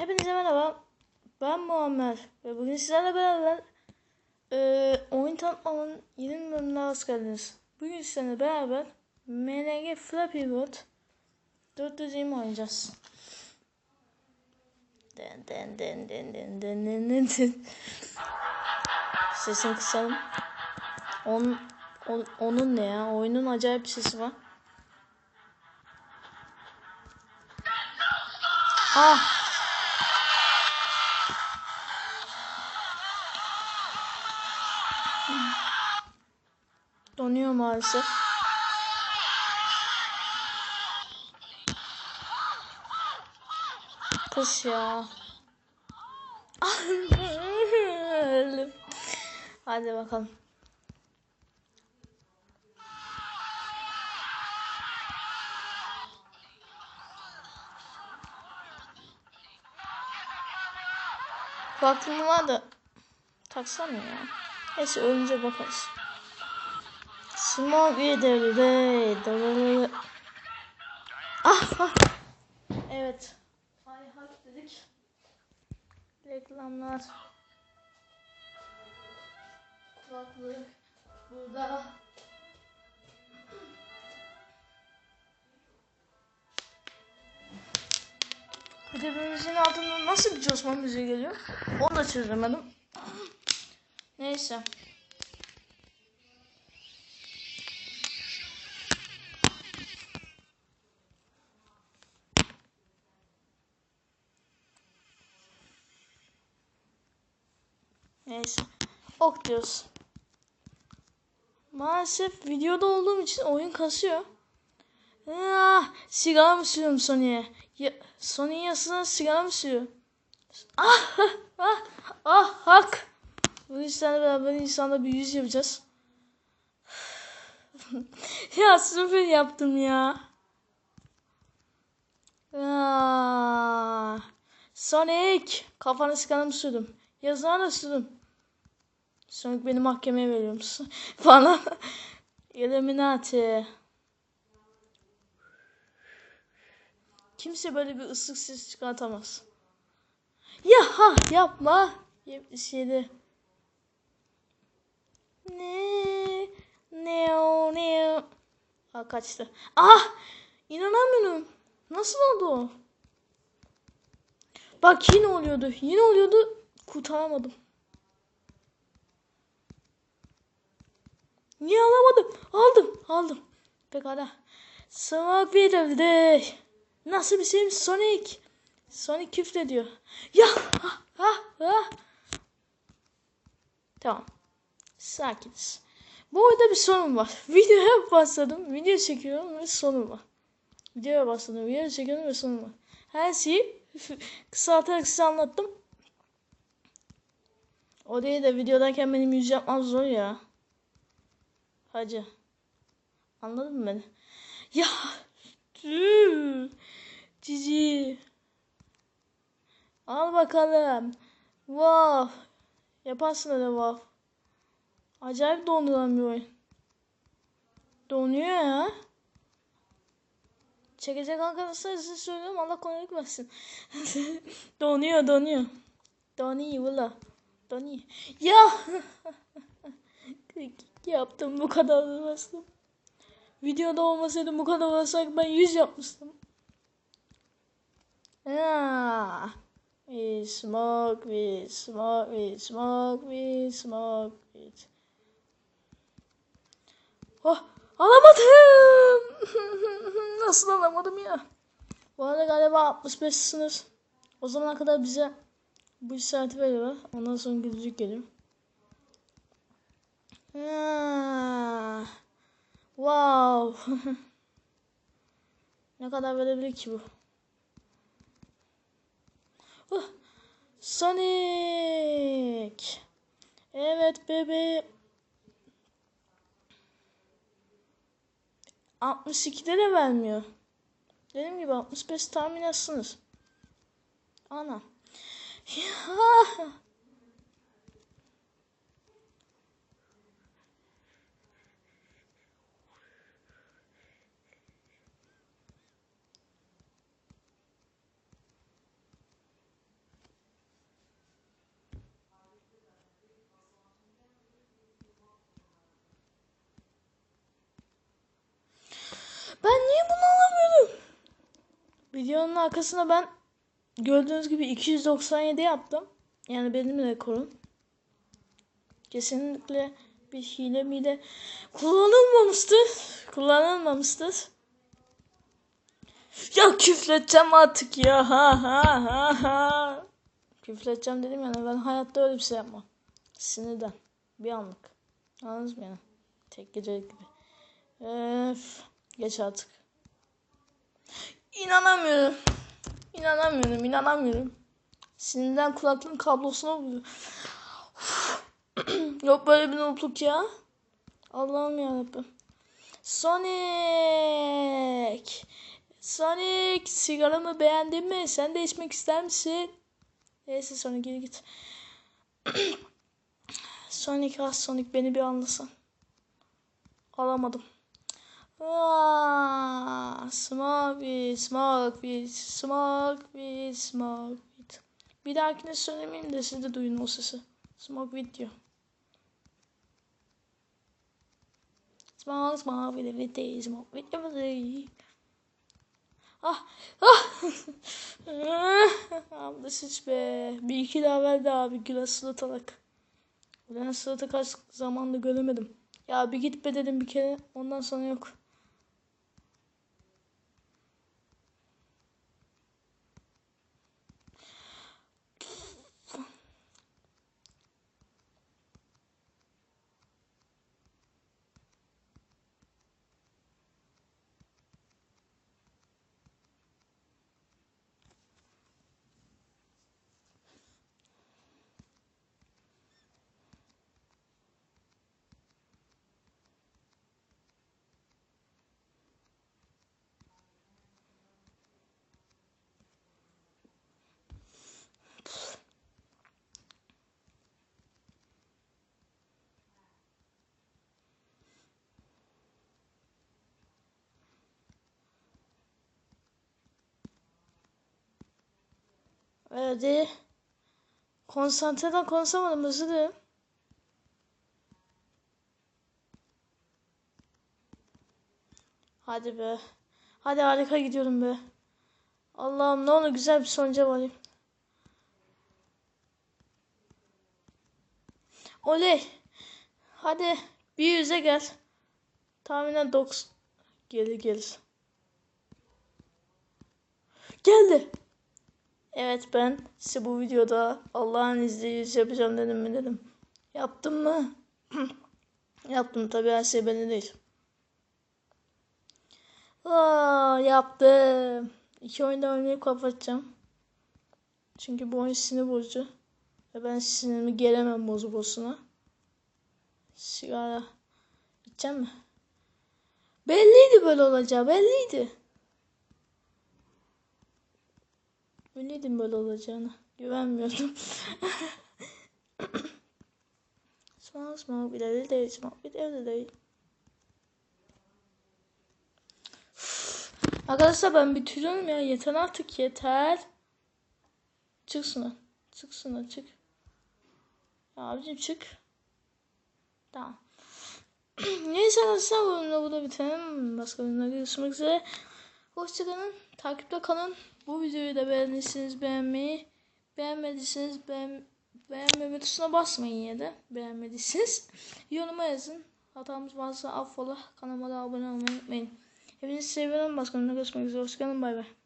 Hepinize merhaba. Ben Muammer ve bugün sizlerle beraber eee oyun tanıtmanın yeni bölümüne hoş geldiniz. Bugün sizlerle beraber MLG Flappy Bird 420 oynayacağız. Den den den den den den den den den. Sesini kısalım. Onun, on- onun ne ya? Oyunun acayip sesi var. Ah! Donuyor maalesef. Kış ya. Öldüm. Hadi bakalım. Kulaklığım var da taksam ya. Neyse ölünce bakarız. Smoke with the Ah, ah. Evet. Ay hak dedik. Reklamlar. Kulaklık. Burada. Ödevimizin altında nasıl bir coşma müziği geliyor? Onu da çözemedim. Neyse. Neyse. Ok diyoruz. Maalesef videoda olduğum için oyun kasıyor. Ah, sigara mı sürüyorum Sony'e? Ya, Sony'in yasına sigara mı sürüyor? Ah, ah, ah, hak. Bu işlerle beraber insanda bir yüz yapacağız. ya sıfır yaptım ya. Ah, Sonic. Kafana sigara mı sürdüm? Yazına sürdüm. Sonic beni mahkemeye veriyor musun? Falan. Illuminati. Kimse böyle bir ıslık sesi çıkartamaz. Ya ha yapma. 77. Ne ne o ne o. Ha kaçtı. Ah inanamıyorum. Nasıl oldu o? Bak yine oluyordu. Yine oluyordu. Kurtaramadım. Niye alamadım? Aldım. Aldım. Pekala. Smoke verildi. Nasıl bir şeymiş Sonic? Sonic küfrediyor. Ya ha ha ha. Tamam. Sakiniz. Bu oyunda bir sorun var. Videoya başladım. Video çekiyorum ve sorun var. Videoya başladım. Video çekiyorum ve sorun var. Her şeyi kısaltarak size anlattım. O değil de videodayken benim yüz yapmam zor ya. Hacı. Anladın mı beni? Ya. tüh. Cici. Al bakalım. Wow. Yaparsın öyle wow. Acayip donduran bir oyun. Donuyor ya. Çekecek arkadaşlar size söylüyorum Allah kolaylık versin. donuyor donuyor. Donuyor valla. Donuyor. Ya. Yaptım bu kadar uğraştım. Videoda olmasaydı bu kadar uğraşsak ben 100 yapmıştım. Ah. We smoke, we smoke, we smoke, we smoke, we... Oh, alamadım. Nasıl alamadım ya? Bu arada galiba 65 sınır. O zamana kadar bize bu işareti veriyor. Ondan sonra gülücük geliyor. Ah. Wow. ne kadar verebilir ki bu? Oh, Sonic. Evet bebeğim. 62'de de vermiyor. Dediğim gibi 65 tahmin etsiniz. Ana. Ya. Videonun arkasına ben gördüğünüz gibi 297 yaptım. Yani benim rekorum. Kesinlikle bir hile mile kullanılmamıştır. Kullanılmamıştır. Ya küfredeceğim artık ya. Ha ha ha ha. Küfredeceğim dedim yani ben hayatta öyle bir şey yapmam. Sinirden. Bir anlık. Anladınız mı yani? Tek gecelik gibi. Öf. Geç artık. İnanamıyorum. İnanamıyorum, inanamıyorum. Sinirden kulaklığın kablosuna vuruyor. Yok böyle bir noobluk ya. Allah'ım yarabbim. Sonic. Sonic sigaramı beğendin mi? Sen de içmek ister misin? Neyse Sonic geri git. Sonic ah Sonic beni bir anlasan. Alamadım. Aa, smoke weed, smoke weed, smoke weed, smoke weed. Bir dahakine söylemeyeyim de siz de duyun o sesi. Smoke weed diyor. Smoke, smoke weed every day, smoke weed every. Ah, ah. Abla siz be. Bir iki daha ver de abi güle surat alak. Ben suratı kaç zamandır göremedim. Ya bir git be dedim bir kere. Ondan sonra yok. Hadi. Konsantreden konuşamadım özür dilerim. Hadi be. Hadi harika gidiyorum be. Allah'ım ne olur güzel bir sonuca varayım. Oley. Hadi bir yüze gel. Tahminen 90. Gelir gelir. Geldi. Evet ben size bu videoda Allah'ın izniyle yapacağım dedim mi dedim. Yaptım mı? Yaptım tabii her şey beni değil. Aa, yaptım. İki oyunda oynayıp kapatacağım. Çünkü bu oyun sinir bozucu. Ve ben sinirimi gelemem bozu bozuna. Sigara. İçeceğim mi? Belliydi böyle olacağı belliydi. Biliyordum böyle olacağını. Güvenmiyordum. small small bir de değil small bir de değil. Arkadaşlar ben bitiriyorum ya yeter artık yeter. Çık şuna. Çık şuna çık. Ya abicim çık. Tamam. Neyse arkadaşlar bu bölümde burada bitelim. Başka bölümde görüşmek üzere. Hoşçakalın. Takipte kalın. Bu videoyu da beğendiyseniz beğenmeyi, beğenmediyseniz beğen, beğenmeme tuşuna basmayın ya da beğenmediyseniz. Yoruma yazın. Hatamız varsa affola. Kanalıma da abone olmayı unutmayın. Hepinizi seviyorum. Başka görüşmek üzere. Hoşçakalın. Bay bay.